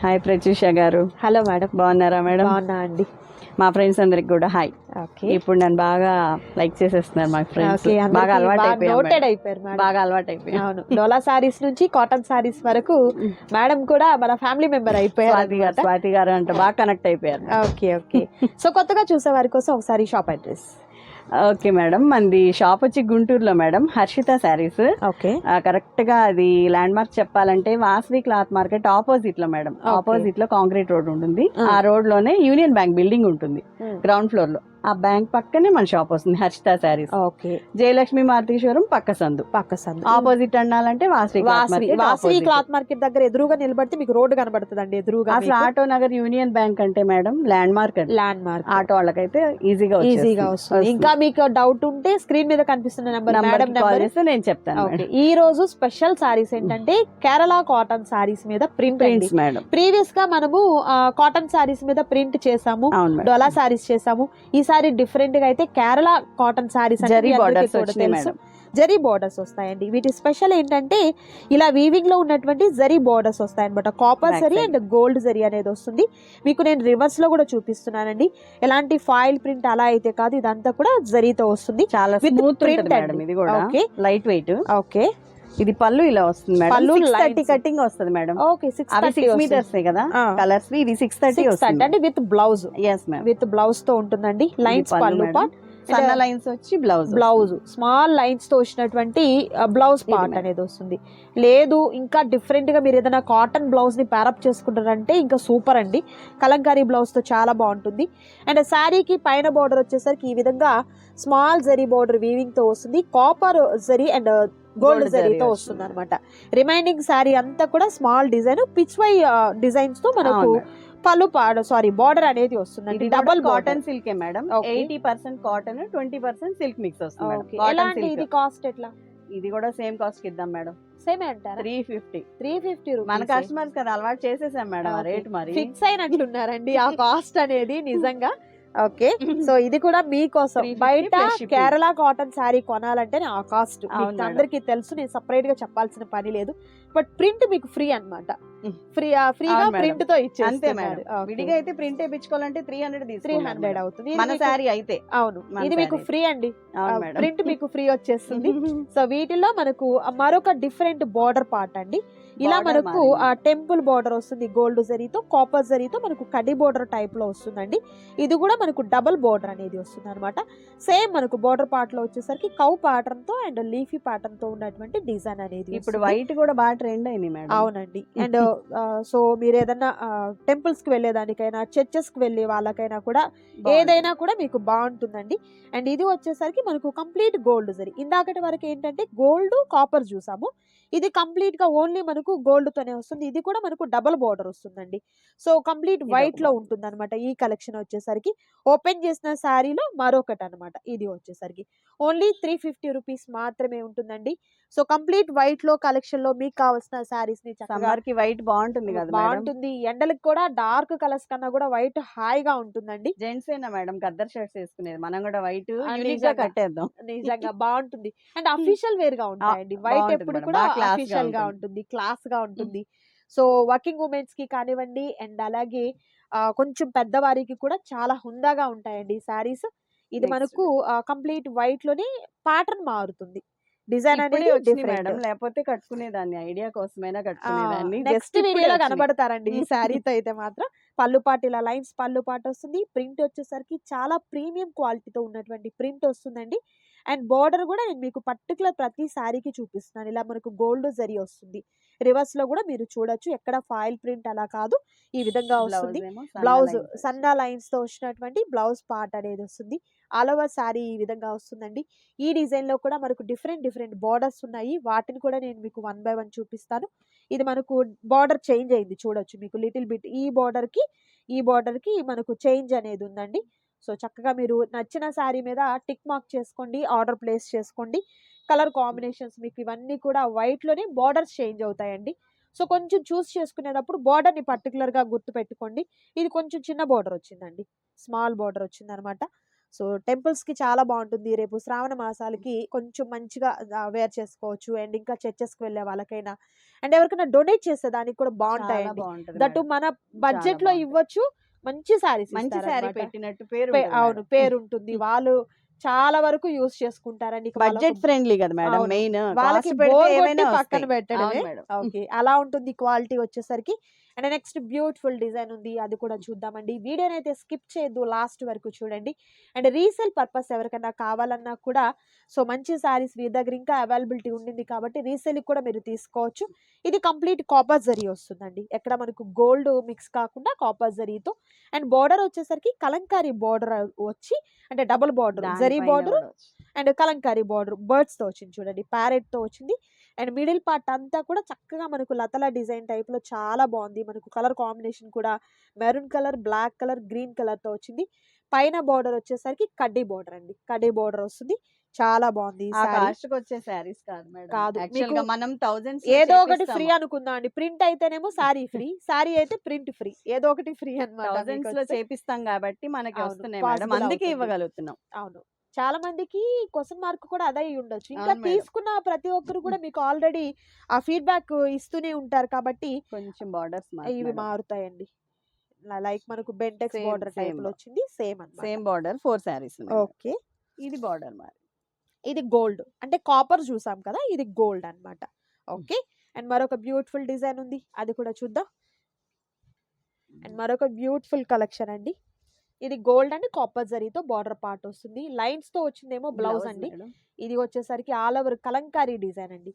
Hi Prathyusha గారు. Hello madam. బాగున్నారా madam? బాగున్నా అండి. మా ఫ్రెండ్స్ అందరికి కూడా హాయ్. ఓకే. ఇప్పుడు నన్ను బాగా లైక్ చేసేస్తున్నారు మా ఫ్రెండ్స్. బాగా అలవాటు నోటెడ్ అయిపోయారు బాగా అలవాటు అయిపోయారు అవును. డోలా సారీస్ నుంచి కాటన్ సారీస్ వరకు మేడం కూడా మన ఫ్యామిలీ మెంబర్ అయిపోయారు స్వాతి గారు అంటే బాగా కనెక్ట్ అయిపోయారు ఓకే ఓకే. సో కొత్తగా చూసే వారి కోసం ఒకసారి షాప్ అడ్రస్ ఓకే మేడం. మంది షాప్ వచ్చి గుంటూరులో మేడం. హర్షిత శారీస్. ఓకే. కరెక్ట్గా అది ల్యాండ్ మార్క్ చెప్పాలంటే వాసవి క్లాత్ మార్కెట్ ఆపోజిట్లో మేడం. ఆపోజిట్లో కాంక్రీట్ రోడ్ ఉంటుంది. ఆ. రోడ్లోనే యూనియన్ బ్యాంక్ బిల్డింగ్ ఉంటుంది. గ్రౌండ్ ఫ్లోర్లో. ఆ బ్యాంక్ పక్కనే మన షాప్ వస్తుంది హర్షిత శారీస్. ఓకే. జయలక్ష్మి మారుతీశ్వరం పక్క సందు. పక్క సందు. ఆపోజిట్ అన్నాలంటే వాసవి వాసవి. క్లాత్ మార్కెట్ దగ్గర ఎదురుగా నిలబడితే మీకు రోడ్డు కనబడుతుంది అండి ఎదురుగా అసలు ఆటో నగర్ యూనియన్ బ్యాంక్ అంటే madam land mark. Land mark. Auto వాళ్ళకైతే ఈజీగా ఈజీగా వస్తుంది. ఇంకా మీకు డౌట్ ఉంటే స్క్రీన్ మీద కనిపిస్తున్న నెంబర్ మేడం నెంబర్. నేను చెప్తాను ఈ రోజు స్పెషల్ సారీస్ ఏంటంటే కేరళ కాటన్ సారీస్ మీద ప్రింట్ మేడం. ప్రీవియస్గా మనము కాటన్ సారీస్ మీద ప్రింట్ చేసాము డొలా సారీస్ చేసాము ఈ సారీ డిఫరెంట్గా అయితే Kerala cotton saris zari borders zari borders వస్తాయండి. వీటి స్పెషల్ ఏంటంటే ఇలా వీవింగ్లో ఉన్నటువంటి జరీ బార్డర్స్ వస్తాయి అనమాట copper zari. And. Gold zari అనేది వస్తుంది. మీకు నేను రివర్స్లో కూడా చూపిస్తున్నానండి. ఎలాంటి ఫాయిల్ ప్రింట్ అలా అయితే కాదు ఇదంతా కూడా జరీతో వస్తుంది. చాలా కూడా. Okay. లైట్ వెయిట్ ఓకే ఇది పళ్ళు ఇలా వస్తుంది మేడం. పళ్ళు థర్టీ. కటింగ్ వస్తుంది మేడం. ఓకే సిక్స్ అవి సిక్స్ మీటర్స్ కదా? కలర్స్ ఇది సిక్స్ థర్టీ వస్తుంది. అంటే with blouse yes ma'am with బ్లౌజ్తో ఉంటుందండి. లైన్స్ పళ్ళు. పార్ట్ సన్న లైన్స్ వచ్చి బ్లౌజ్ బ్లౌజ్ స్మాల్ లైన్స్తో వచ్చినటువంటి బ్లౌజ్ ఇది పార్ట్. అనేది వస్తుంది. లేదు ఇంకా డిఫరెంట్గా మీరు ఏదైనా కాటన్ బ్లౌజ్ని ప్యారప్ చేసుకుంటారంటే ఇంకా సూపర్ అండి. కలంకారీ బ్లౌజ్తో చాలా బాగుంటుంది. అండ్ శారీకి పైన బార్డర్ వచ్చేసరికి ఈ విధంగా స్మాల్ జరీ బార్డర్ వీవింగ్తో వస్తుంది. కాపర్ జరీ అండ్ గోల్డ్ జరీతో జరీ వస్తుంది. అనమాట రిమైనింగ్ శారీ అంతా కూడా స్మాల్ డిజైన్ పిచ్ వై డిజైన్స్తో మనకు పళ్ళు పాడు సారీ బార్డర్ అనేది వస్తుందండి. Double cotton సిల్కే madam. Eighty percent cotton twenty percent silk mix వస్తుంది ఇది కాస్ట్ ఎట్లా? ఇది కూడా సేమ్ కాస్ట్ ఇద్దాం మేడం. సేమ్ అంటారా? త్రీ ఫిఫ్టీ త్రీ ఫిఫ్టీ మన కస్టమర్స్ కదా అలవాటు చేసేసాం మేడం. రేట్ మరి. ఫిక్స్ అయినట్లున్నారండి ఆ కాస్ట్ అనేది నిజంగా. ఓకే? సో ఇది కూడా మీకోసం. 350 బయట. కేరళ కాటన్ శారీ కొనాలంటే ఆ కాస్ట్. అందరికి తెలుసు నేను సపరేట్గా చెప్పాల్సిన పని లేదు. బట్ ప్రింట్ మీకు ఫ్రీ అన్నమాట. Mm. ఫ్రీ ఫ్రీగా. ప్రింట్తో అంతే మేడం. విడిగా అయితే ప్రింట్ వేయించుకోవాలంటే త్రీ హండ్రెడ్ త్రీ హండ్రెడ్. అవుతుంది. మన శారీ అయితే. అవును. ఇది మీకు. ఫ్రీ అండి. ప్రింట్ మీకు ఫ్రీ వచ్చేస్తుంది. సో వీటిల్లో మనకు మరొక డిఫరెంట్ బార్డర్ పార్ట్ అండి. ఇలా మనకు. ఆ టెంపుల్ బార్డర్ వస్తుంది గోల్డ్ జరీతో కాపర్ జరీతో మనకు కడి బార్డర్ టైప్లో వస్తుందండి. ఇది కూడా మనకు డబుల్ బార్డర్ అనేది వస్తుంది అనమాట సేమ్ మనకు బార్డర్ పార్ట్లో వచ్చేసరికి కౌ ప్యాటర్న్తో అండ్ లీఫీ ప్యాటర్న్తో ఉన్నటువంటి డిజైన్ అనేది ఇప్పుడు. వైట్ కూడా బాగా ట్రెండ్ అయింది మేడం. అవునండి. అండ్ సో మీరు ఏదన్నా టెంపుల్స్కి వెళ్ళేదానికైనా చర్చెస్కి వెళ్ళే వాళ్ళకైనా కూడా. ఏదైనా కూడా మీకు బాగుంటుందండి. అండ్ ఇది వచ్చేసరికి మనకు కంప్లీట్ గోల్డ్ జరీ. ఇందాకటి వరకు ఏంటంటే గోల్డ్ కాపర్ చూసాము. ఇది కంప్లీట్గా ఓన్లీ మనకు గోల్డ్ తోనే వస్తుంది. ఇది కూడా మనకు డబల్ బార్డర్ వస్తుందండి. సో కంప్లీట్ ఇది వైట్ ఒక లో border. ఉంటుంది అనమాట ఈ కలెక్షన్ వచ్చేసరికి. ఓపెన్ చేసిన శారీలో మరొకటి అనమాట ఇది వచ్చేసరికి. ఓన్లీ త్రీ ఫిఫ్టీ రూపీస్ మాత్రమే ఉంటుందండి. సో కంప్లీట్ వైట్లో కలెక్షన్లో మీకు కావాల్సిన శారీస్ని చక్కగా సమ్మర్కి వైట్ బాగుంటుంది కదా బాగుంటుంది. ఎండలకు కూడా డార్క్ కలర్స్ కన్నా కూడా వైట్ హాయిగా ఉంటుందండి. జెంట్స్ ఏనా మేడం? గద్దర్ షర్ట్స్ వేసుకునేది. మనం కూడా వైట్. కట్టేద్దాం. నిజంగా బాగుంటుంది. అండ్ అఫీషియల్ వేర్గా ఉంటాయండి. వైట్ ఎప్పుడు. కూడా అఫీషియల్గా ఉంటుంది. క్లాస్గా ఉంటుంది. సో వర్కింగ్ ఉమెన్స్కి కానివ్వండి అండ్ అలాగే కొంచెం పెద్దవారికి కూడా చాలా హుందాగా ఉంటాయండి సారీస్ ఇది Next. మనకు కంప్లీట్ వైట్లోనే ప్యాటర్న్ మారుతుంది. డిజైన్ అనేది వచ్చింది. మేడం. లేకపోతే కట్టుకునేదాన్ని. ఐడియా కోసమైనా కట్టుకునేదాన్ని. నెక్స్ట్ వీడియోలో కనబడతారండి ఈ. శారీతో అయితే మాత్రం. పళ్ళు పాటు ఇలా లైన్స్ పళ్ళు పాటు వస్తుంది. ప్రింట్ వచ్చేసరికి చాలా ప్రీమియం క్వాలిటీతో ఉన్నటువంటి ప్రింట్ వస్తుందండి. అండ్ బార్డర్ కూడా నేను మీకు పర్టికులర్ ప్రతి శారీకి చూపిస్తున్నాను. ఇలా మనకు గోల్డ్ జరీ వస్తుంది. రివర్స్లో కూడా మీరు చూడొచ్చు. ఎక్కడ ఫాయిల్ ప్రింట్ అలా కాదు. ఈ విధంగా వస్తుంది. బ్లౌజ్. సన్న లైన్స్. తో వచ్చినటువంటి బ్లౌజ్ పార్ట్ అనేది వస్తుంది. ఆల్ ఓవర్ శారీ ఈ విధంగా వస్తుందండి. ఈ డిజైన్లో కూడా మనకు డిఫరెంట్ డిఫరెంట్ బార్డర్స్ ఉన్నాయి. వాటిని కూడా నేను మీకు వన్ బై వన్ చూపిస్తాను. ఇది మనకు బార్డర్ చేంజ్ అయింది. చూడొచ్చు మీకు లిటిల్ బిట్. ఈ బార్డర్కి ఈ బార్డర్కి మనకు చేంజ్ అనేది ఉందండి. సో చక్కగా మీరు నచ్చిన శారీ మీద టిక్ మార్క్ చేసుకోండి ఆర్డర్ ప్లేస్ చేసుకోండి. కలర్ కాంబినేషన్స్ మీకు ఇవన్నీ కూడా white లోనే బార్డర్స్ చేంజ్ అవుతాయండి. సో కొంచెం చూస్ చేసుకునేటప్పుడు border ని పర్టికులర్గా గుర్తు పెట్టుకోండి. ఇది కొంచెం చిన్న బార్డర్ వచ్చిందండి. స్మాల్ బార్డర్ వచ్చింది అనమాట సో టెంపుల్స్కి చాలా బాగుంటుంది. రేపు శ్రావణ మాసాలకి కొంచెం మంచిగా వేర్ చేసుకోవచ్చు. అండ్ ఇంకా చర్చెస్కి వెళ్ళే వాళ్ళకైనా. అండ్ ఎవరికైనా డొనేట్ చేసే దానికి కూడా బాగుంటాయండి. బాగుంటది దట్టు. మన బడ్జెట్లో బాగుంటాయి. ఇవ్వచ్చు. మంచి సారీస్ మంచి శారీ పెట్టినట్టు పేరు అవును. పేరు ఉంటుంది వాళ్ళు చాలా వరకు యూస్ చేసుకుంటారండి బడ్జెట్ ఫ్రెండ్లీ కదా మేడం. మెయిన్. వాళ్ళకి పక్కన మేడం. ఓకే అలా ఉంటుంది క్వాలిటీ వచ్చేసరికి. అండ్ నెక్స్ట్ బ్యూటిఫుల్ డిజైన్ ఉంది అది కూడా చూద్దామండి. వీడియోని అయితే స్కిప్ చేయొద్దు లాస్ట్ వరకు చూడండి. అండ్ రీసేల్ పర్పస్ ఎవరికైనా కావాలన్నా కూడా సో మంచి సారీస్ మీ దగ్గర ఇంకా అవైలబిలిటీ ఉండింది కాబట్టి రీసేల్ కూడా మీరు తీసుకోవచ్చు. ఇది కంప్లీట్ కాపర్ జరీ వస్తుందండి. ఎక్కడ మనకు గోల్డ్ మిక్స్ కాకుండా కాపర్ జరీతో. అండ్ బార్డర్ వచ్చేసరికి కలంకారీ బార్డర్ వచ్చి అంటే double border zari border. And Kalamkari border బర్డ్స్తో వచ్చింది చూడండి ప్యారెట్తో వచ్చింది. అండ్ మిడిల్ పార్ట్ అంతా కూడా చక్కగా మనకు లతల డిజైన్ టైప్లో చాలా బాగుంది. మనకు కలర్ కాంబినేషన్ కూడా maroon colour black colour green కలర్తో వచ్చింది. పైన బార్డర్ వచ్చేసరికి కడ్డీ బార్డర్ అండి. కడ్డీ బార్డర్ వస్తుంది. చాలా బాగుంది వచ్చే కాదు మనం ఏదో ఒకటి ఫ్రీ అనుకుందాం అండి. ప్రింట్ అయితేనేమో సారీ ఫ్రీ సారీ అయితే ప్రింట్ ఫ్రీ ఏదో ఒకటి ఫ్రీ లో అనమాట చేపిస్తాం కాబట్టి మనకి వస్తున్నాయి మేడం. అందుకే. ఇవ్వగలుగుతున్నాం. అవును. చాలా మందికి క్వశ్చన్ మార్క్ కూడా అదే అయి ఉండొచ్చు. ఇంకా అవును మేడం. తీసుకున్న ప్రతి ఒక్కరు కూడా మీకు ఆల్రెడీ ఆ ఫీడ్బ్యాక్ ఇస్తూనే ఉంటారు కాబట్టి కొంచెం బార్డర్స్ ఇవి మారుతాయండి. లైక్ మనకు బెంటెక్స్ Same, బార్డర్ టైప్. లో వచ్చింది సేమ్ అన్నమాట. Same border four saris okay. ఇది బార్డర్ మరి. ఇది గోల్డ్. అంటే కాపర్ చూసాం కదా ఇది గోల్డ్ అన్నమాట. ఓకే. అండ్ మరొక బ్యూటిఫుల్ డిజైన్ ఉంది అది కూడా చూద్దాం. అండ్ మరొక బ్యూటిఫుల్ కలెక్షన్ అండి. ఇది గోల్డ్ అండ్ కాపర్ జరీతో బార్డర్ పార్ట్ వస్తుంది. లైన్స్తో వచ్చిందేమో బ్లౌజ్ అండి. ఇది వచ్చేసరికి ఆల్ ఓవర్ కలంకారీ డిజైన్ అండి.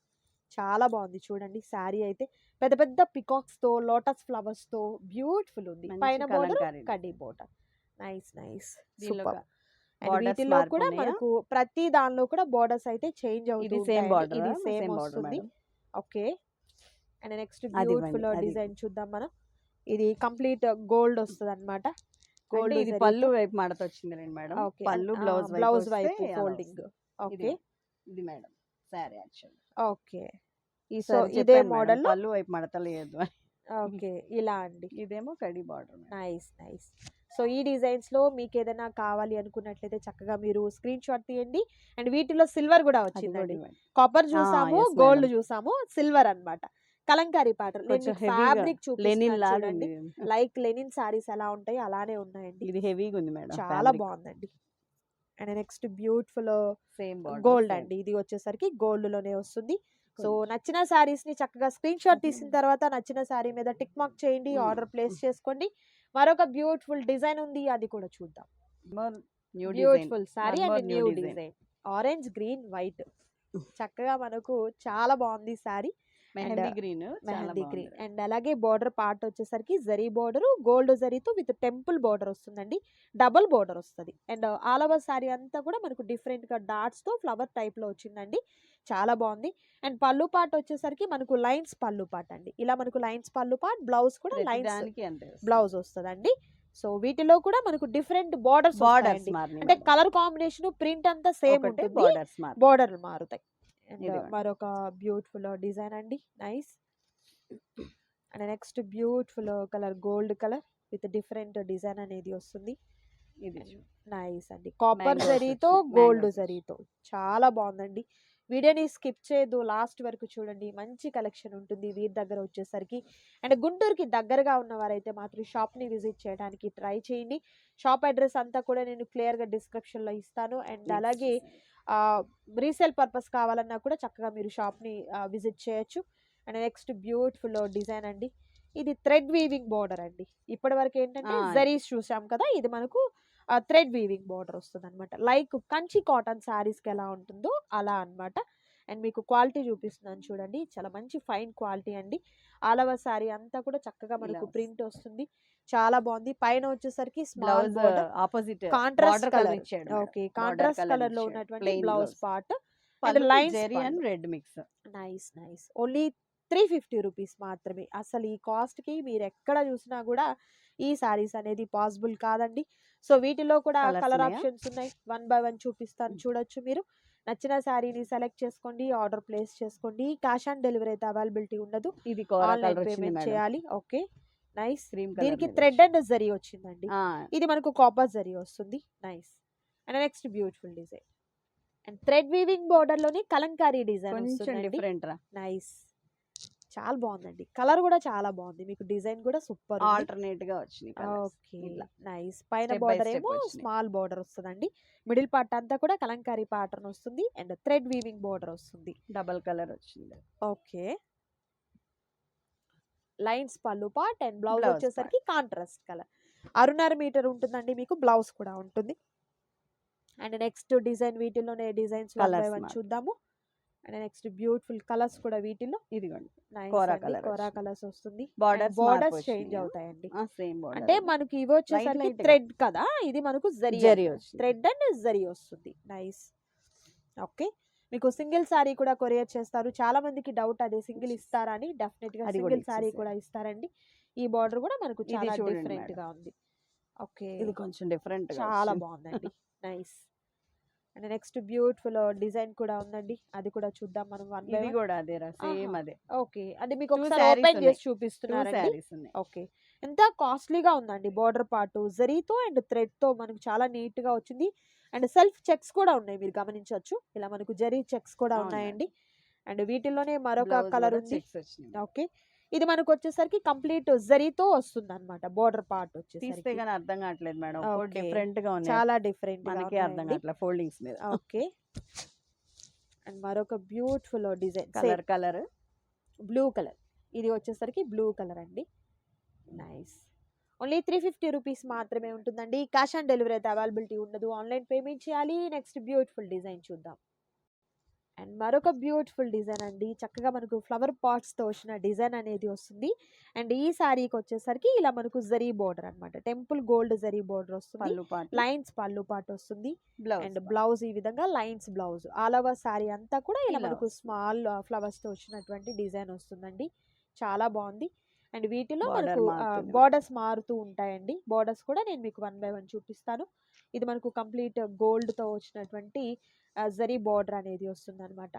చాలా బాగుంది చూడండి శారీ అయితే. పెద్ద పెద్ద పికాక్స్తో లోటస్ ఫ్లవర్స్తో బ్యూటిఫుల్ ఉంది. పైన బోర్డర్ కడ్డీ బోర్డర్ నైస్ నైస్ వీటిలో కూడా? మనకు ప్రతి దానిలో కూడా బోర్డర్స్ అయితే చేంజ్ అవుతుంది సేమ్ ఇది సేమ్ వస్తుంది. Okay and next beautiful design చూద్దాం మనం. ఇది కంప్లీట్ గోల్డ్ వస్తుంది అనమాట గోల్డ్ ఇది పళ్ళు వైపు మడత వచ్చింది రండి మేడం పళ్ళు బ్లౌజ్ బ్లౌజ్ వైపు ఫోల్డింగ్. ఓకే. ఇది మేడం. Sorry actual okay. ఈ సారీ ఇదే మోడల్ పళ్ళు వైపు మడత లేదు. ఓకే. ఇలా అండి. ఇదేమో కడి బార్డర్ నైస్ నైస్. సో ఈ డిజైన్స్లో మీకు ఏదైనా కావాలి అనుకున్నట్లయితే చక్కగా మీరు స్క్రీన్ షాట్ తీయండి. అండ్ వీటిలో సిల్వర్ కూడా వచ్చిందండి. కాపర్ చూసాము గోల్డ్. చూసాము సిల్వర్ అన్నమాట. కలంకారీ ప్యాటర్న్. ఫ్యాబ్రిక్ లెనిన్ ఉంది. లైక్ లెనిన్ సారీస్ ఎలా ఉంటాయి అలానే ఉన్నాయండి. ఇది హెవీగా ఉంది మేడం చాలా బాగుందండి. And next beautiful same gold అండి. ఇది వచ్చేసరికి గోల్డ్లోనే వస్తుంది. సో నచ్చిన సారీస్ని చక్కగా స్క్రీన్ షాట్ తీసిన తర్వాత నచ్చిన సారీ మీద టిక్ మార్క్ చేయండి. ఆర్డర్ ప్లేస్ చేసుకోండి. మరొక బ్యూటిఫుల్ డిజైన్ ఉంది అది కూడా చూద్దాం. Beautiful sari and new. Design. Orange green white. చక్కగా మనకు చాలా బాగుంది sari. Mehndi green mehndi green and అలాగే బార్డర్ పార్ట్ వచ్చేసరికి జరీ బార్డర్ గోల్డ్ జరీతో విత్ టెంపుల్ బార్డర్ వస్తుందండి. డబుల్ బార్డర్ వస్తుంది. అండ్ ఆల్ ఓవర్ సారీ అంతా కూడా మనకు డిఫరెంట్గా డాట్స్తో ఫ్లవర్ టైప్లో వచ్చిందండి. చాలా బాగుంది. అండ్ పళ్ళు పార్ట్ వచ్చేసరికి మనకు లైన్స్ పళ్ళు పార్ట్ అండి. ఇలా మనకు లైన్స్ పళ్ళు పార్ట్ బ్లౌజ్ కూడా లైన్స్ బ్లౌజ్ వస్తుందండి. సో వీటిలో కూడా మనకు డిఫరెంట్ బార్డర్స్ బార్డర్స్ అంటే కలర్ కాంబినేషన్ ప్రింట్ అంతా సేమ్ ఉంటుంది. బార్డర్స్ బోర్డర్లు మారుతాయి. మరొక బ్యూటిఫుల్ డిజైన్ అండి. Nice. And next beautiful colour gold colour with different design అనేది వస్తుంది. నైస్ అండి. కాపర్ జరీతో గోల్డ్ జరీతో. చాలా బాగుందండి. వీడియోని స్కిప్ చేయదు లాస్ట్ వరకు చూడండి. మంచి కలెక్షన్ ఉంటుంది వీరి దగ్గర వచ్చేసరికి. అండ్ గుంటూరుకి దగ్గరగా ఉన్నవారైతే మాత్రం షాప్ని విజిట్ చేయడానికి ట్రై చేయండి. షాప్ అడ్రస్ అంతా కూడా నేను క్లియర్గా డిస్క్రిప్షన్లో ఇస్తాను. అండ్ అలాగే రీసేల్ పర్పస్ కావాలన్నా కూడా చక్కగా మీరు షాప్ని విజిట్ చేయొచ్చు. అండ్ నెక్స్ట్ బ్యూటిఫుల్ డిజైన్ అండి. ఇది థ్రెడ్ వీవింగ్ బార్డర్ అండి. ఇప్పటి వరకు ఏంటంటే జరీస్ చూసాం కదా ఇది మనకు థ్రెడ్ వీవింగ్ బార్డర్ వస్తుంది అనమాట లైక్ కంచి కాటన్ శారీస్కి ఎలా ఉంటుందో అలా అన్నమాట. అండ్ మీకు క్వాలిటీ చూపిస్తున్నాను చూడండి. చాలా మంచి ఫైన్ క్వాలిటీ అండి. ఆల్ ఓవర్ శారీ అంతా కూడా చక్కగా మనకు. ప్రింట్ వస్తుంది. చాలా బాగుంది. పైన వచ్చేసరికి బ్లౌజ్ ఆపోజిట్ కాంట్రాస్ట్ కలర్ ఇచ్చాడు ఓకే. కాంట్రాస్ట్ కలర్లో. ఉన్నటువంటి blouse. Part. And red mix. Nice nice. Only three fifty rupees మాత్రమే. అసలు ఈ కాస్ట్కి మీరు ఎక్కడ చూసినా కూడా ఈ సారీస్ అనేది పాసిబుల్ కాదండి. సో వీటిలో కూడా కలర్? ఆప్షన్స్ ఉన్నాయి. వన్ బై వన్ చూపిస్తాను. చూడొచ్చు మీరు. నచ్చిన శారీని సెలెక్ట్ చేసుకోండి ఆర్డర్ ప్లేస్ చేసుకోండి. క్యాష్ ఆన్ డెలివరీ అయితే అవైలబిలిటీ ఉండదు. ఇది ఆన్లైన్ పేమెంట్ చేయాలి. ఓకే. నైస్ క్రీమ్ దీనికి థ్రెడ్ అండ్ జరీ వచ్చిందండి. ఇది మనకు కాపర్ జరీ వస్తుంది. Nice and next beautiful design and thread weaving బోర్డర్లోని Kalamkari design కొంచెం డిఫరెంట్ రా. నైస్ చాలా బాగుందండి. కలర్ కూడా చాలా బాగుంది. మీకు డిజైన్ కూడా సూపర్ ఆల్టర్నేట్గా వచ్చింది ఓకే. నైస్ పైన బార్డర్ ఏమో. స్మాల్ బార్డర్ వస్తుందండి. మిడిల్ పార్ట్ అంతా కూడా కలంకారీ ప్యాటర్న్ వస్తుంది. అండ్ థ్రెడ్ వీవింగ్ బార్డర్ వస్తుంది. డబల్ కలర్ వచ్చింది. ఓకే లైన్స్ పళ్ళు పార్ట్ అండ్ బ్లౌజ్ వచ్చేసరికి కాంట్రాస్ట్ కలర్. అరున్నర మీటర్ ఉంటుందండి మీకు బ్లౌజ్ కూడా ఉంటుంది. అండ్ నెక్స్ట్ డిజైన్ వీటిలోనే డిజైన్స్. చూద్దాము. అండ్ నెక్స్ట్ బ్యూటిఫుల్ కలర్స్ కూడా వీటిలో ఇదిగోండి. కోరా colour కోరా. కలర్స్ వస్తుంది. Borders borders change? అవుతాయండి. సేమ్ అంటే మనకి ఇవి వచ్చేసరికి. థ్రెడ్ కదా? ఇది మనకు జరీ జరీ థ్రెడ్ అండ్ జరీ వస్తుంది. నైస్ ఓకే మీకు సింగిల్ సారీ కూడా కొరియర్ చేస్తారు. చాలా మందికి డౌట్ అదే సింగిల్ ఇస్తారా అని డెఫినెట్గా సింగిల్ సారీ. కూడా ఇస్తారండి. ఈ బార్డర్ కూడా మనకు చాలా డిఫరెంట్. గా ఉంది. ఓకే. ఇది కొంచెం డిఫరెంట్ చాలా బాగుందండి. Nice and next beautiful design కూడా ఉందండి. అది కూడా చూద్దాం మనం వన్ ఇది కూడా అదే సేమ్. అదే. ఓకే. అది మీకు ఒకసారి ఓపెన్. చేసి ఉన్నాయి. ఓకే. ఎంత కాస్ట్లీగా ఉందండి బార్డర్ పార్ట్ జరీతో అండ్ థ్రెడ్తో మనకు చాలా నీట్గా వచ్చింది. అండ్ సెల్ఫ్ చెక్స్ కూడా ఉన్నాయి మీరు గమనించవచ్చు. ఇలా మనకు జరీ చెక్స్ కూడా. ఉన్నాయండి. అండ్ వీటిల్లోనే మరొక కలర్ ఉంది. ఓకే. ఇది మనకు వచ్చేసరికి కంప్లీట్ జరీతో వస్తుంది అనమాట బార్డర్ పార్ట్ తీస్తే వచ్చేసరికి. గానీ అర్థం కావట్లేదు మేడం. డిఫరెంట్గా చాలా డిఫరెంట్ మనకే అర్థం కావట్లేదు ఫోల్డింగ్స్ మీద. ఓకే. అండ్ మరొక beautiful design colour colour? Blue colour. ఇది వచ్చేసరికి బ్లూ కలర్ అండి. Nice. Only three fifty rupees మాత్రమే ఉంటుందండి. క్యాష్ ఆన్ డెలివరీ అయితే అవైలబిలిటీ ఉండదు. ఆన్లైన్ పేమెంట్ చేయాలి. నెక్స్ట్ బ్యూటిఫుల్ డిజైన్ చూద్దాం. అండ్ మరొక బ్యూటిఫుల్ డిజైన్ అండి. చక్కగా మనకు ఫ్లవర్ పాట్స్తో వచ్చిన డిజైన్ అనేది వస్తుంది. అండ్ ఈ శారీకి వచ్చేసరికి ఇలా మనకు జరీ బోర్డర్ అన్నమాట. టెంపుల్ గోల్డ్ జరీ బోర్డర్ వస్తుంది. లైన్స్ పళ్ళు పాటు వస్తుంది. అండ్ బ్లౌజ్ ఈ విధంగా lines blouse. All over sari అంతా కూడా ఇలా మనకు. స్మాల్ ఫ్లవర్స్తో వచ్చినటువంటి డిజైన్ వస్తుందండి. చాలా బాగుంది. అండ్ వీటిలో మనకు. బార్డర్స్ మారుతూ ఉంటాయండి. బార్డర్స్ కూడా నేను మీకు వన్ బై వన్ చూపిస్తాను. ఇది మనకు కంప్లీట్ గోల్డ్తో వచ్చినటువంటి జరీ బార్డర్ అనేది వస్తుంది అనమాట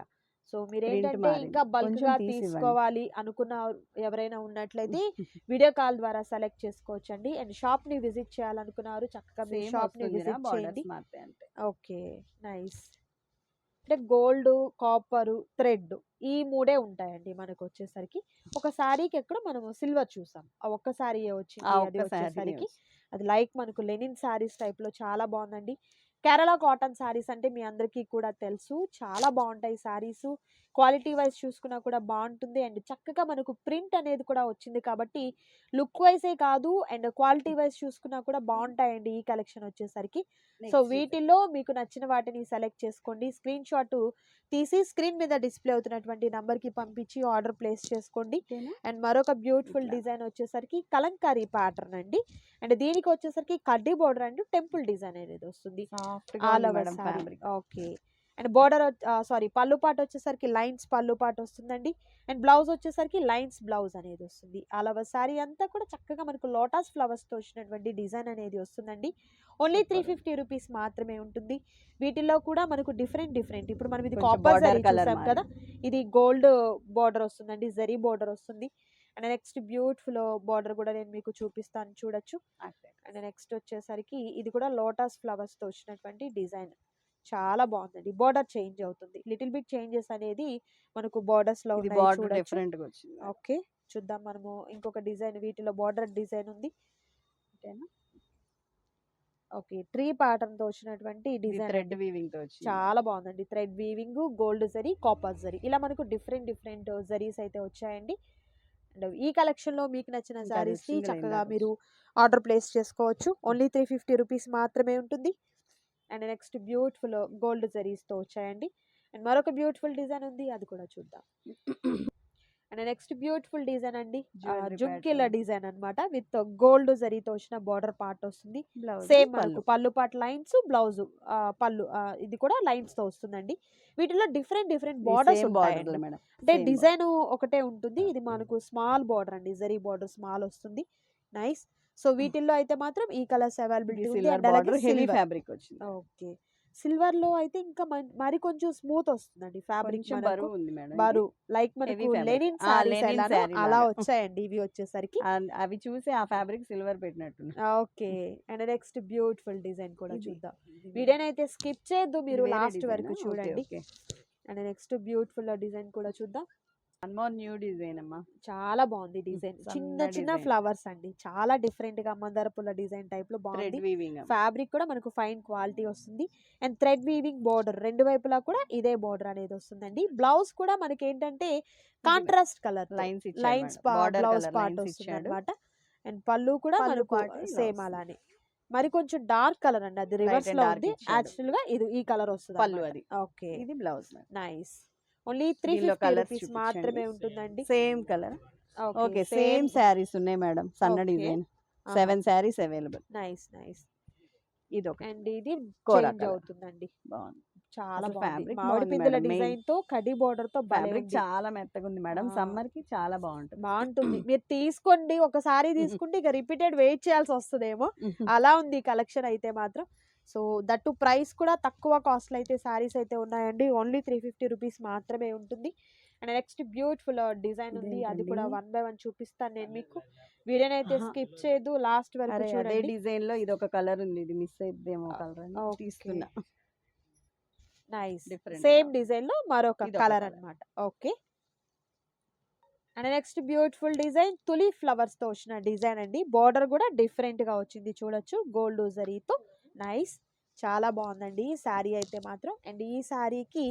సో మీరు ఏంటంటే. ఇంకా బల్క్గా. తీసుకోవాలి అనుకున్న ఎవరైనా ఉన్నట్లయితే వీడియో కాల్ ద్వారా సెలెక్ట్ చేసుకోవచ్చు అండి అండ్ షాప్ని విజిట్ చేయాలనుకున్నారు చక్కగా షాప్ని విజిట్ చేయండి. ఓకే. నైస్. అంటే గోల్డ్ కాపర్ థ్రెడ్ ఈ మూడే ఉంటాయండి మనకు వచ్చేసరికి ఒక శారీకి ఎక్కడ మనము సిల్వర్ చూసాం. ఆ ఒక్క శారీ వచ్చింది అది వచ్చేసరికి అది లైక్ మనకు లెనిన్ శారీస్ టైప్లో చాలా బాగుందండి. కేరళ కాటన్ శారీస్ అంటే మీ అందరికీ కూడా తెలుసు. చాలా బాగుంటాయి శారీస్ క్వాలిటీ వైజ్ చూసుకున్నా కూడా బాగుంటుంది. అండ్ చక్కగా మనకు ప్రింట్ అనేది కూడా వచ్చింది కాబట్టి లుక్ వైజే కాదు అండ్ క్వాలిటీ వైజ్ చూసుకున్నా కూడా బాగుంటాయండి ఈ కలెక్షన్ వచ్చేసరికి. సో వీటిల్లో మీకు నచ్చిన వాటిని సెలెక్ట్ చేసుకోండి. స్క్రీన్ షాట్ తీసి స్క్రీన్ మీద డిస్ప్లే అవుతున్నటువంటి నంబర్కి పంపించి ఆర్డర్ ప్లేస్ చేసుకోండి? అండ్ మరొక బ్యూటిఫుల్. డిజైన్ వచ్చేసరికి కలంకారీ ప్యాటర్న్ అండి. అండ్ దీనికి వచ్చేసరికి కడ్డీ బోర్డర్ అండ్ టెంపుల్ డిజైన్ అనేది వస్తుంది. All. Okay. And border sari పళ్ళు పాటు వచ్చేసరికి లైన్స్ పళ్ళు పాటు వస్తుందండి. అండ్ బ్లౌజ్ వచ్చేసరికి లైన్స్ బ్లౌజ్ అనేది వస్తుంది. ఓవర్ సారీ అంతా కూడా చక్కగా మనకు లోటస్ ఫ్లవర్స్తో వచ్చినటువంటి డిజైన్ అనేది వస్తుందండి. Only three. ఫిఫ్టీ రూపీస్ మాత్రమే ఉంటుంది. వీటిల్లో కూడా మనకు డిఫరెంట్ డిఫరెంట్. ఇప్పుడు మనం ఇది కాపర్ colour చూసాం కదా ఇది గోల్డ్ బార్డర్ వస్తుందండి జరీ బార్డర్ వస్తుంది. అండ్ నెక్స్ట్ బ్యూటిఫుల్ బార్డర్ కూడా నేను మీకు చూపిస్తాను చూడొచ్చు. అండ్ నెక్స్ట్ వచ్చేసరికి ఇది కూడా లోటస్ ఫ్లవర్స్తో వచ్చినటువంటి డిజైన్. చాలా బాగుందండి. బార్డర్ చేంజ్ అవుతుంది. లిటిల్ బిట్ చేంజెస్ అనేది మనకు బార్డర్స్లో బార్డర్ డిఫరెంట్గా వచ్చింది. ఓకే. చూద్దాం మనము ఇంకొక డిజైన్ వీటిలో బార్డర్ డిజైన్ ఉంది. ఓకేనా? ఓకే. ట్రీ ప్యాటర్న్తో వచ్చినటువంటి డిజైన్ థ్రెడ్ వీవింగ్తో చాలా బాగుందండి. Thread weaving gold zari copper zari. ఇలా మనకు డిఫరెంట్ డిఫరెంట్ జరీస్ అయితే వచ్చాయండి. అండ్ ఈ కలెక్షన్లో మీకు నచ్చిన single చక్కగా మీరు ఆర్డర్ ప్లేస్ చేసుకోవచ్చు. ఓన్లీ త్రీ ఫిఫ్టీ రూపీస్ మాత్రమే ఉంటుంది. అండ్ నెక్స్ట్ బ్యూటిఫుల్ గోల్డ్ జరీస్తో వచ్చాయండి. అండ్ మరొక బ్యూటిఫుల్ డిజైన్ ఉంది అది కూడా చూద్దాం. అండ్ నెక్స్ట్ బ్యూటిఫుల్ డిజైన్ అండి జుంకిల. డిజైన్ అన్నమాట. విత్ గోల్డ్ జరీతో వచ్చిన బార్డర్ పార్ట్ వస్తుంది. సేమ్ పళ్ళు. మనకు పళ్ళు పాటు లైన్స్ బ్లౌజ్ పళ్ళు ఇది కూడా లైన్స్తో వస్తుందండి. వీటిలో డిఫరెంట్ డిఫరెంట్ బార్డర్స్ అంటే డిజైన్ ఒకటే ఉంటుంది. ఇది మనకు స్మాల్ బార్డర్ అండి. జరీ బార్డర్ స్మాల్ వస్తుంది. నైస్. సో వీటిల్లో అయితే మాత్రం ఈ కలర్స్ అవైలబిలిటీ ఉంది. అలాగే హెవీ. ఫ్యాబ్రిక్ వచ్చింది ఓకే. సిల్వర్లో అయితే ఇంకా మరి కొంచెం స్మూత్ వస్తుందండి ఫ్యాబ్రిక్. బరువు లైక్ మనకు. లెనిన్ అలా. వచ్చాయండి ఇవి వచ్చేసరికి. అవి చూసి ఆ ఫ్యాబ్రిక్ సిల్వర్ పెట్టినట్టు okay. And next beautiful design కూడా. చూద్దాం. వీడియోనైతే స్కిప్ చేయొద్దు మీరు లాస్ట్ వరకు చూడండి. అండ్ నెక్స్ట్ బ్యూటిఫుల్ డిజైన్ కూడా చూద్దాం. వన్ మోర్ న్యూ డిజైన్ అమ్మా. చాలా బాగుంది డిజైన్. చిన్న చిన్న. ఫ్లవర్స్ అండి. చాలా డిఫరెంట్గా మందార పూల డిజైన్ టైప్లో బాగుంది. ఫ్యాబ్రిక్ కూడా మనకు ఫైన్ క్వాలిటీ వస్తుంది. అండ్ థ్రెడ్ వీవింగ్ బార్డర్ రెండు వైపులా కూడా ఇదే బార్డర్ అనేది వస్తుందండి. బ్లౌజ్ కూడా మనకి ఏంటంటే contrast colour lines lines blouse part వస్తుంది అనమాట అండ్ పళ్ళు కూడా మనకు సేమ్. అలానే. మరి కొంచెం డార్క్ కలర్ అండి. అది రివర్స్లో ఉంది. యాక్చువల్గా ఇది ఈ కలర్ వస్తుంది పళ్ళు అది. ఓకే. ఇది blouse nice. Only three rupees చూపించండి. మాత్రమే ఉంటుందండి. Same colour. Okay same saris ఉన్నాయి మేడం. సన్న. Design. Seven saris available. Nice nice. ఇది ఒక అండ్ ఇది కోరా చేంజ్ colour. అవుతుందండి. బాగుంది. చాలా fabric మామిడి పిందుల. డిజైన్తో కడి బోర్డర్తో ఫ్యాబ్రిక్ చాలా మెత్తగా ఉంది మేడం. సమ్మర్కి చాలా బాగుంటుంది. బాగుంటుంది. మీరు తీసుకోండి. ఒకసారి తీసుకుంటే ఇక రిపీటెడ్ వెయిట్ చేయాల్సి వస్తుందేమో. అలా ఉంది కలెక్షన్ అయితే మాత్రం. సో దట్టు ప్రైస్ కూడా తక్కువ కాస్ట్లో అయితే శారీస్ అయితే ఉన్నాయండి. ఓన్లీ త్రీ ఫిఫ్టీ రూపీస్ మాత్రమే ఉంటుంది. అండ్ నెక్స్ట్ బ్యూటిఫుల్ డిజైన్ ఉంది. అది కూడా? వన్ బై వన్ చూపిస్తాను నేను మీకు. వీడియోని అయితే. స్కిప్ చేయదు. లాస్ట్ వరకు అదే డిజైన్లో ఇది ఒక కలర్ ఉంది. ఇది మిస్ అయిద్దేమో కలర్. తీస్తున్నా. నైస్. సేమ్. డిజైన్లో మరొక కలర్. అన్నమాట. Okay. And next beautiful design తులి ఫ్లవర్స్తో వచ్చిన డిజైన్ అండి. బార్డర్ కూడా డిఫరెంట్గా వచ్చింది చూడొచ్చు. గోల్డ్ జరీతో. నైస్ చాలా బాగుందండి. ఈ శారీ అయితే మాత్రం. అండ్ ఈ శారీకి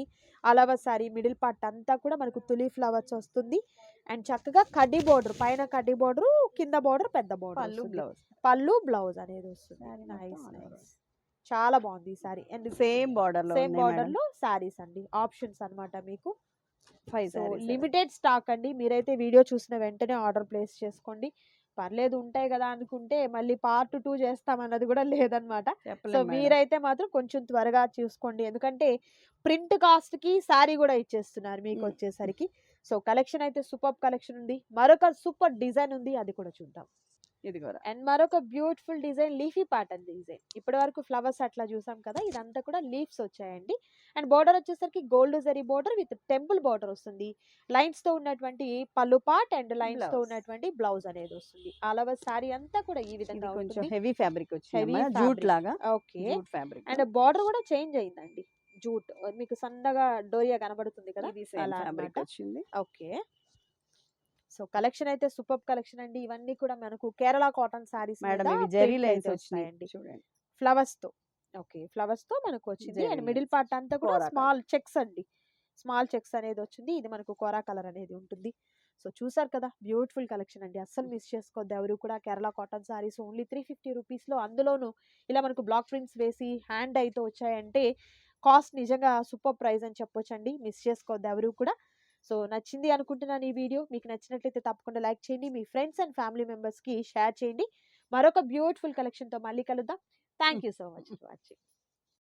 అలవ శారీ మిడిల్ పార్ట్ అంతా కూడా మనకు తులి ఫ్లవర్స్ వస్తుంది. అండ్ చక్కగా కడ్డీ బోర్డర్ పైన కడ్డీ బోర్డర్ కింద బోర్డర్ పెద్ద పళ్ళు బోర్డర్ బ్లౌజ్. పళ్ళు బ్లౌజ్ అనేది వస్తుంది. నైస్. నైస్ చాలా బాగుంది ఈ sari. And same border same బార్డర్లో శారీస్ అండి. ఆప్షన్స్ అన్నమాట మీకు. ఫైవ్ సారీస్ లిమిటెడ్ స్టాక్ అండి. మీరైతే వీడియో చూసిన వెంటనే ఆర్డర్ ప్లేస్ చేసుకోండి. పర్లేదు ఉంటాయి కదా అనుకుంటే మళ్ళీ పార్ట్ టూ చేస్తామన్నది కూడా లేదనమాట సో. మీరైతే మాత్రం కొంచెం త్వరగా చూసుకోండి. ఎందుకంటే ప్రింట్ కాస్ట్కి శారీ కూడా ఇచ్చేస్తున్నారు మీకు. వచ్చేసరికి. సో కలెక్షన్ అయితే సూపర్ కలెక్షన్ ఉంది. మరొక సూపర్ డిజైన్ ఉంది. అది కూడా చూద్దాం. ఇది కూడా. అండ్ మరొక beautiful design leafy pattern design. ఇప్పటి వరకు ఫ్లవర్స్ అట్లా చూసాం కదా ఇదంతా కూడా లీవ్స్ వచ్చాయండి. అండ్ బోర్డర్ వచ్చేసరికి gold zari border with temple border వస్తుంది. లైన్స్తో ఉన్నటువంటి పళ్ళు పార్ట్ అండ్ లైన్స్తో. ఉన్నటువంటి బ్లౌజ్ అనేది వస్తుంది. ఆల్ ఓవర్ సారీ అంతా కూడా ఈ విధంగా కొంచెం హెవీ ఫ్యాబ్రిక్ వచ్చింది జూట్. లాగా. ఓకే. ఫ్యాబ్రిక్. అండ్ బార్డర్ కూడా చేంజ్ అయిందండి. జూట్. మీకు సన్నగా డోరియా కనబడుతుంది కదా ఓకే. సో కలెక్షన్ అయితే సూపర్ కలెక్షన్ అండి. ఇవన్నీ కూడా మనకు కేరళ కాటన్ సారీస్ మేడం ఇవి జెరీ లైన్స్ వచ్చినాయి చూడండి ఫ్లవర్స్తో ఓకే ఫ్లవర్స్తో మనకు వచ్చింది అండ్ మిడిల్. పార్ట్ అంతా కూడా స్మాల్ చెక్స్ అండి. స్మాల్ చెక్స్ అనేది వచ్చింది. ఇది మనకు కోరా కలర్ అనేది ఉంటుంది. సో చూసారు కదా బ్యూటిఫుల్ కలెక్షన్ అండి. అస్సలు మిస్ చేసుకోవద్దు. ఎవరు కూడా Kerala cotton saris only three fifty రూపీస్లో అందులోనూ ఇలా మనకు బ్లాక్ ప్రింట్స్ వేసి హ్యాండ్ అయితే వచ్చాయంటే కాస్ట్ నిజంగా సూపర్ ప్రైస్ అని చెప్పొచ్చండి. మిస్ చేసుకోవద్దు ఎవరు కూడా. సో నచ్చింది అనుకుంటున్నాను ఈ వీడియో. మీకు నచ్చినట్లయితే తప్పకుండా లైక్ చేయండి. మీ ఫ్రెండ్స్ అండ్ ఫ్యామిలీ మెంబర్స్కి షేర్ చేయండి. మరొక బ్యూటిఫుల్ కలెక్షన్తో మళ్ళీ కలుద్దాం. Thank you so much for watching.